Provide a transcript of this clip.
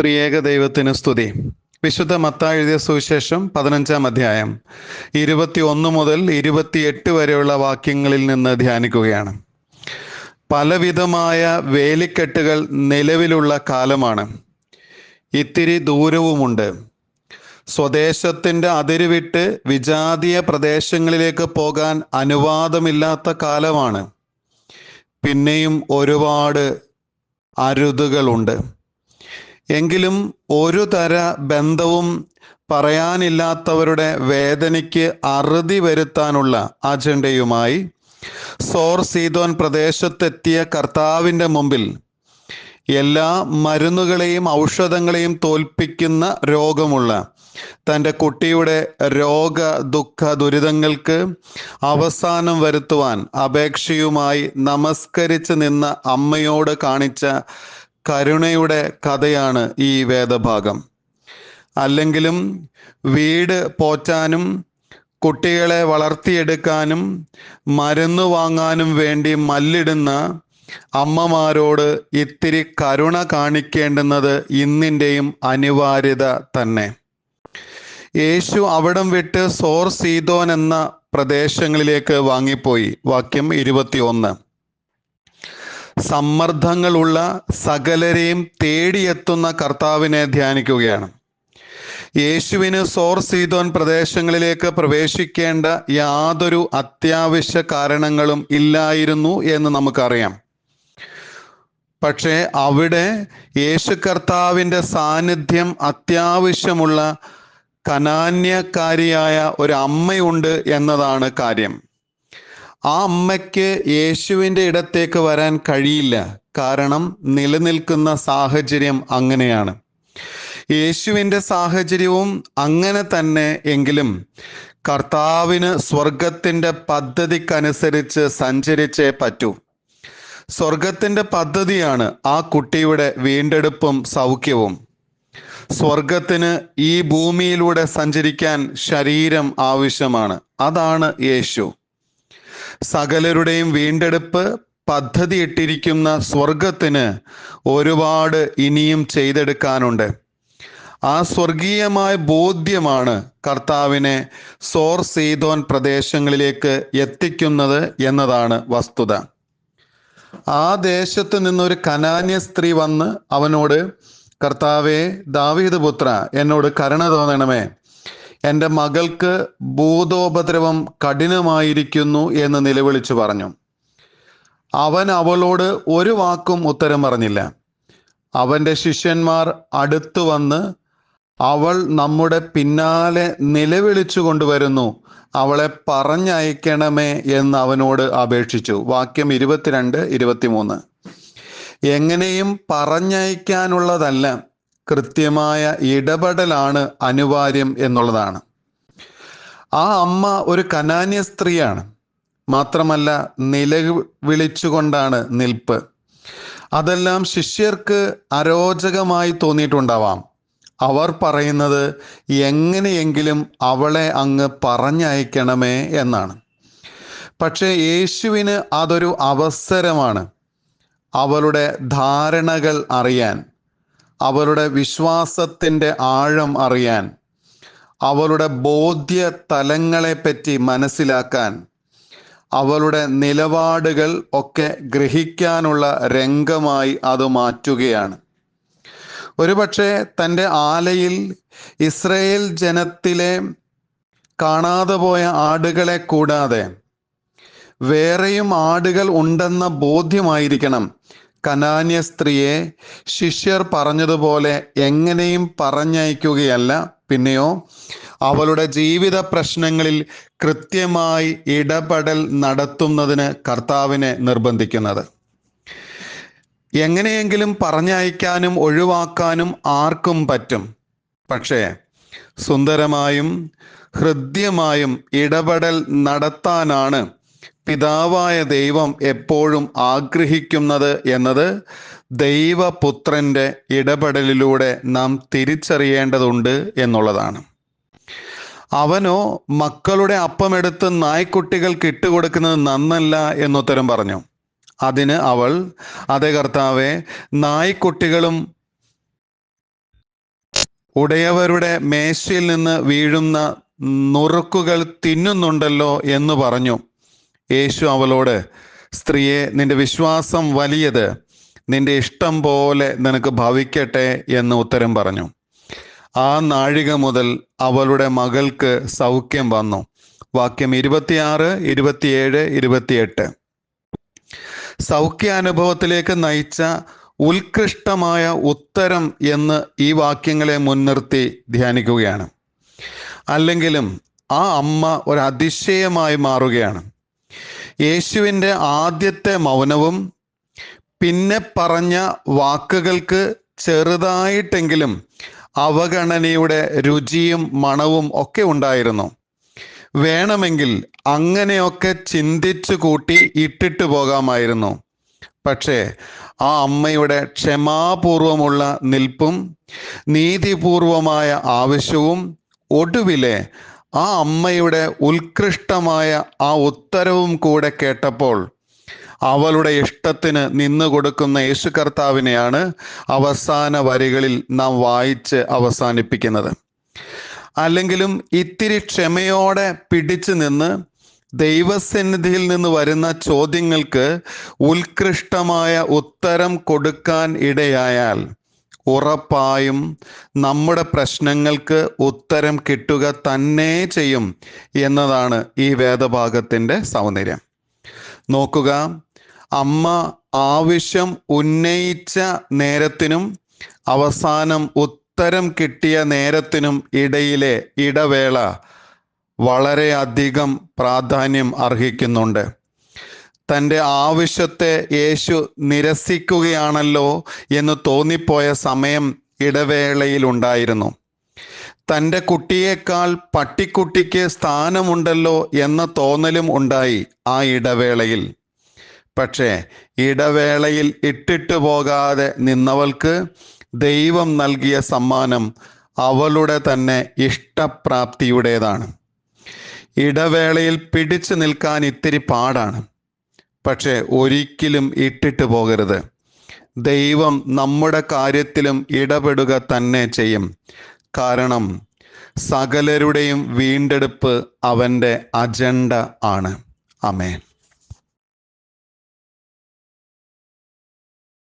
ത്രിയേക ദൈവത്തിന് സ്തുതി. വിശുദ്ധ മത്ത എഴുതിയ സുവിശേഷം പതിനഞ്ചാം അധ്യായം ഇരുപത്തി ഒന്ന് മുതൽ ഇരുപത്തിയെട്ട് വരെയുള്ള വാക്യങ്ങളിൽ നിന്ന് ധ്യാനിക്കുകയാണ്. പലവിധമായ വേലിക്കെട്ടുകൾ നിലവിലുള്ള കാലമാണ്. ഇത്തിരി ദൂരവുമുണ്ട്. സ്വദേശത്തിന്റെ അതിരുവിട്ട് വിജാതീയ പ്രദേശങ്ങളിലേക്ക് പോകാൻ അനുവാദമില്ലാത്ത കാലമാണ്. പിന്നെയും ഒരുപാട് അരുതുകളുണ്ട്. എങ്കിലും ഒരു തര ബന്ധവും പറയാനില്ലാത്തവരുടെ വേദനയ്ക്ക് അറുതി വരുത്താനുള്ള അജണ്ടയുമായി സോർ സീതോൻ പ്രദേശത്തെത്തിയ കർത്താവിന്റെ മുമ്പിൽ എല്ലാ മരുന്നുകളെയും ഔഷധങ്ങളെയും തോൽപ്പിക്കുന്ന രോഗമുള്ള തന്റെ കുട്ടിയുടെ രോഗ ദുഃഖ ദുരിതങ്ങൾക്ക് അവസാനം വരുത്തുവാൻ അപേക്ഷയുമായി നമസ്കരിച്ച് നിന്ന അമ്മയോട് കാണിച്ച കരുണയുടെ കഥയാണ് ഈ വേദഭാഗം. അല്ലെങ്കിലും വീട് പോറ്റാനും കുട്ടികളെ വളർത്തിയെടുക്കാനും മരുന്ന് വാങ്ങാനും വേണ്ടി മല്ലിടുന്ന അമ്മമാരോട് ഇത്തിരി കരുണ കാണിക്കേണ്ടുന്നത് ഇന്നിന്റെയും അനിവാര്യത തന്നെ. യേശു അവിടം വിട്ട് സോർ സീതോൻ എന്ന പ്രദേശങ്ങളിലേക്ക് വാങ്ങിപ്പോയി. വാക്യം ഇരുപത്തിയൊന്ന്. സമ്മർദ്ദങ്ങളുള്ള സകലരെയും തേടിയെത്തുന്ന കർത്താവിനെ ധ്യാനിക്കുകയാണ്. യേശുവിന് സോർ സീതോൻ പ്രദേശങ്ങളിലേക്ക് പ്രവേശിക്കേണ്ട യാതൊരു അത്യാവശ്യ കാരണങ്ങളും ഇല്ലായിരുന്നു എന്ന് നമുക്കറിയാം. പക്ഷേ അവിടെ യേശു കർത്താവിന്റെ സാന്നിധ്യം അത്യാവശ്യമുള്ള കനാന്യക്കാരിയായ ഒരു അമ്മയുണ്ട് എന്നതാണ് കാര്യം. ആ അമ്മയ്ക്ക് യേശുവിന്റെ ഇടത്തേക്ക് വരാൻ കഴിയില്ല. കാരണം നിലനിൽക്കുന്ന സാഹചര്യം അങ്ങനെയാണ്. യേശുവിന്റെ സാഹചര്യവും അങ്ങനെ തന്നെ എങ്കിലും കർത്താവിന് സ്വർഗത്തിന്റെ പദ്ധതിക്കനുസരിച്ച് സഞ്ചരിച്ചേ പറ്റൂ. സ്വർഗത്തിന്റെ പദ്ധതിയാണ് ആ കുട്ടിയുടെ വീണ്ടെടുപ്പും സൗഖ്യവും. സ്വർഗത്തിന് ഈ ഭൂമിയിലൂടെ സഞ്ചരിക്കാൻ ശരീരം ആവശ്യമാണ്. അതാണ് യേശു. സകലരുടെയും വീണ്ടെടുപ്പ് പദ്ധതി ഇട്ടിരിക്കുന്ന സ്വർഗത്തിന് ഒരുപാട് ഇനിയും ചെയ്തെടുക്കാനുണ്ട്. ആ സ്വർഗീയമായ ബോധ്യമാണ് കർത്താവിനെ സോർ സീതോൻ പ്രദേശങ്ങളിലേക്ക് എത്തിക്കുന്നത് എന്നതാണ് വസ്തുത. ആ ദേശത്ത് നിന്നൊരു കനാന്യ സ്ത്രീ വന്ന് അവനോട് കർത്താവെ ദാവീദ് പുത്ര എന്നോട് കരുണ തോന്നണമേ. എന്റെ മകൾക്ക് ഭൂതോപദ്രവം കഠിനമായിരിക്കുന്നു എന്ന് നിലവിളിച്ചു പറഞ്ഞു. അവൻ അവളോട് ഒരു വാക്കും ഉത്തരം പറഞ്ഞില്ല. അവന്റെ ശിഷ്യന്മാർ അടുത്തു വന്ന് അവൾ നമ്മുടെ പിന്നാലെ നിലവിളിച്ചു കൊണ്ടുവരുന്നു. അവളെ പറഞ്ഞയക്കണമേ എന്ന് അവനോട് അപേക്ഷിച്ചു. വാക്യം ഇരുപത്തിരണ്ട് ഇരുപത്തിമൂന്ന്. എങ്ങനെയും പറഞ്ഞയക്കാനുള്ളതല്ല കൃത്യമായ ഇടപെടലാണ് അനിവാര്യം എന്നുള്ളതാണ്. ആ അമ്മ ഒരു കനാന്യ സ്ത്രീയാണ്. മാത്രമല്ല നിലവിളിച്ചുകൊണ്ടാണ് നിൽപ്പ്. അതെല്ലാം ശിഷ്യർക്ക് അരോചകമായി തോന്നിയിട്ടുണ്ടാവാം. അവർ പറയുന്നത് എങ്ങനെയെങ്കിലും അവളെ അങ്ങ് പറഞ്ഞയക്കണമേ എന്നാണ്. പക്ഷേ യേശുവിന് അതൊരു അവസരമാണ്. അവളുടെ ധാരണകൾ അറിയാൻ. അവളുടെ വിശ്വാസത്തിന്റെ ആഴം അറിയാൻ അവരുടെ ബോധ്യ തലങ്ങളെപ്പറ്റി മനസ്സിലാക്കാൻ അവളുടെ നിലപാടുകൾ ഒക്കെ ഗ്രഹിക്കാനുള്ള രംഗമായി അത് മാറ്റുകയാണ്. ഒരുപക്ഷെ തന്റെ ആലയിൽ ഇസ്രയേൽ ജനത്തിലെ കാണാതെ പോയ ആടുകളെ കൂടാതെ വേറെയും ആടുകൾ ഉണ്ടെന്ന ബോധ്യമായിരിക്കണം കനാന്യ സ്ത്രീയെ ശിഷ്യർ പറഞ്ഞതുപോലെ എങ്ങനെയും പറഞ്ഞയക്കുകയല്ല. പിന്നെയോ അവളുടെ ജീവിത പ്രശ്നങ്ങളിൽ കൃത്യമായി ഇടപെടൽ നടത്തുന്നതിന് കർത്താവിനെ നിർബന്ധിക്കുന്നത്. എങ്ങനെയെങ്കിലും പറഞ്ഞയക്കാനും ഒഴിവാക്കാനും ആർക്കും പറ്റും. പക്ഷേ സുന്ദരമായും ഹൃദ്യമായും ഇടപെടൽ നടത്താനാണ് പിതാവായ ദൈവം എപ്പോഴും ആഗ്രഹിക്കുന്നത് എന്നത് ദൈവപുത്രന്റെ ഇടപെടലിലൂടെ നാം തിരിച്ചറിയേണ്ടതുണ്ട് എന്നുള്ളതാണ്. അവനോ മക്കളുടെ അപ്പമെടുത്ത് നായ്ക്കുട്ടികൾക്ക് ഇട്ടുകൊടുക്കുന്നത് നന്നല്ല എന്നുത്തരം പറഞ്ഞു. അതിന് അവൾ അതേ കർത്താവെ നായ്ക്കുട്ടികളും ഉടയവരുടെ മേശയിൽ നിന്ന് വീഴുന്ന നുറുക്കുകൾ തിന്നുന്നുണ്ടല്ലോ എന്ന് പറഞ്ഞു. യേശു അവളോട് സ്ത്രീയെ നിന്റെ വിശ്വാസം വലിയത് നിന്റെ ഇഷ്ടം പോലെ നിനക്ക് ഭവിക്കട്ടെ എന്ന് ഉത്തരം പറഞ്ഞു. ആ നാഴിക മുതൽ അവളുടെ മകൾക്ക് സൗഖ്യം വന്നു. വാക്യം ഇരുപത്തിയാറ് ഇരുപത്തിയേഴ് ഇരുപത്തിയെട്ട്. സൗഖ്യാനുഭവത്തിലേക്ക് നയിച്ച ഉത്കൃഷ്ടമായ ഉത്തരം എന്ന് ഈ വാക്യങ്ങളെ മുൻനിർത്തി ധ്യാനിക്കുകയാണ്. അല്ലെങ്കിലും ആ അമ്മ ഒരു അതിശയമായി മാറുകയാണ്. യേശുവിന്റെ ആദ്യത്തെ മൗനവും പിന്നെ പറഞ്ഞ വാക്കുകൾക്ക് ചെറുതായിട്ടെങ്കിലും അവഗണനയുടെ രുചിയും മണവും ഒക്കെ ഉണ്ടായിരുന്നു. വേണമെങ്കിൽ അങ്ങനെയൊക്കെ ചിന്തിച്ചു കൂട്ടി ഇട്ടിട്ട് പോകാമായിരുന്നു. പക്ഷേ ആ അമ്മയുടെ ക്ഷമാപൂർവമുള്ള നിൽപ്പും നീതിപൂർവമായ ആവശ്യവും ഒടുവിലെ ആ അമ്മയുടെ ഉത്കൃഷ്ടമായ ആ ഉത്തരവും കൂടെ കേട്ടപ്പോൾ അവളുടെ ഇഷ്ടത്തിന് നിന്നു കൊടുക്കുന്ന യേശു കർത്താവിനെയാണ് അവസാന വരികളിൽ നാം വായിച്ച് അവസാനിപ്പിക്കുന്നത്. അല്ലെങ്കിലും ഇത്തിരി ക്ഷമയോടെ പിടിച്ചു നിന്ന് ദൈവസന്നിധിയിൽ നിന്ന് വരുന്ന ചോദ്യങ്ങൾക്ക് ഉത്കൃഷ്ടമായ ഉത്തരം കൊടുക്കാൻ ഇടയായാൽ ഉറപ്പായും നമ്മുടെ പ്രശ്നങ്ങൾക്ക് ഉത്തരം കിട്ടുക തന്നെ ചെയ്യും എന്നതാണ് ഈ വേദഭാഗത്തിന്റെ സൗന്ദര്യം. നോക്കുക അമ്മ ആവശ്യം ഉന്നയിച്ച നേരത്തിനും അവസാനം ഉത്തരം കിട്ടിയ നേരത്തിനും ഇടയിലെ ഇടവേള വളരെയധികം പ്രാധാന്യം അർഹിക്കുന്നുണ്ട്. തന്റെ ആവശ്യത്തെ യേശു നിരസിക്കുകയാണല്ലോ എന്ന് തോന്നിപ്പോയ സമയം ഇടവേളയിൽ ഉണ്ടായിരുന്നു. തന്റെ കുട്ടിയേക്കാൾ പട്ടിക്കുട്ടിക്ക് സ്ഥാനമുണ്ടല്ലോ എന്ന തോന്നലും ഉണ്ടായി ആ ഇടവേളയിൽ. പക്ഷേ ഇടവേളയിൽ ഇട്ടിട്ടു പോകാതെ നിന്നവൾക്ക് ദൈവം നൽകിയ സമ്മാനം അവളുടെ തന്നെ ഇഷ്ടപ്രാപ്തിയുടേതാണ്. ഇടവേളയിൽ പിടിച്ചു നിൽക്കാൻ ഇത്തിരി പാടാണ്. പക്ഷെ ഒരിക്കലും ഇട്ടിട്ട് പോകരുത്. ദൈവം നമ്മുടെ കാര്യത്തിലും ഇടപെടുക തന്നെ ചെയ്യും. കാരണം സകലരുടെയും വീണ്ടെടുപ്പ് അവന്റെ അജണ്ട ആണ്. അമേൻ